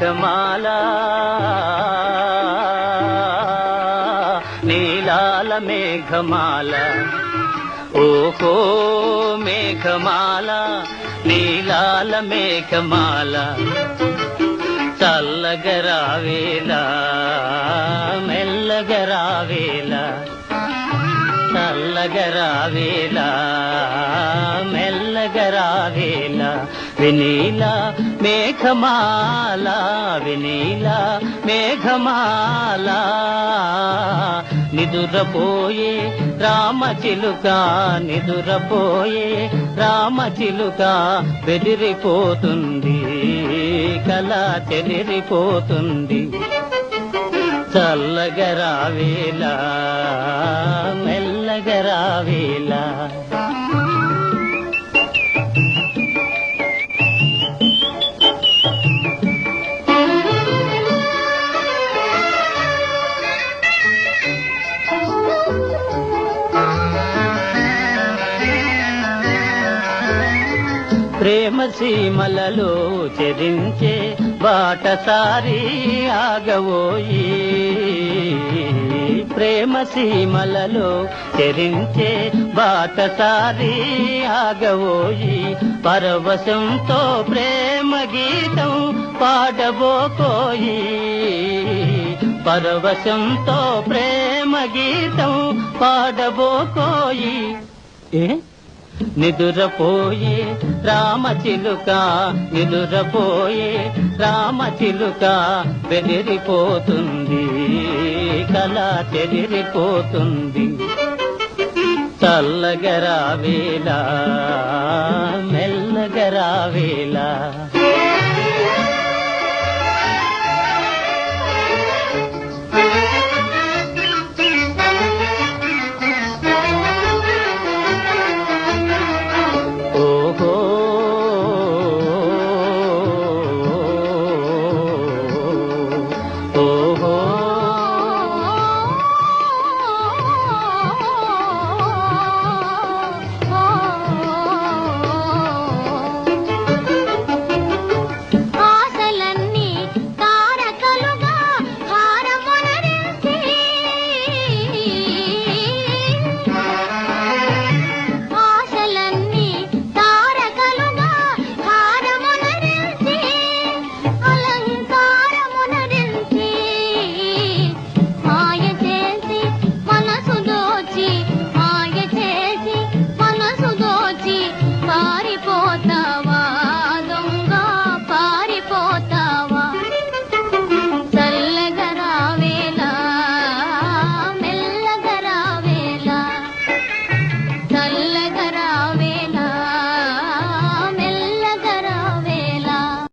మేఘమాల నీలాల మేఘమాల ఓహో మేఘమాల నీలాల మేఘమాల చల్లగరావేలా మెల్లగరావేలా చల్లగరావేలా మెల్లగరావేలా వినీల మేఘమాల వినీల మేఘమాల. నిదురపోయే రామచిలుక నిదురపోయే రామచిలుక బెదిరిపోతుంది. కళ చెదిరిపోతుంది. చల్లగరావేలా మెల్లగరావేలా ప్రేమ సీమలలో చెరించే బాటసారి ఆగవోయి. ప్రేమ సీమలలో చెరించే బాటసారి ఆగవోయి. పరవశంతో ప్రేమ గీతం పాడబోకోయి. పరవశంతో ప్రేమ గీతం పాడబోకోయి. ఏ? నిదురపోయే రామచిలుక నిదురపోయే రామచిలుక బెదిరిపోతుంది కల చెదిరిపోతుంది. చల్లగరావేలా మెల్లగరావేలా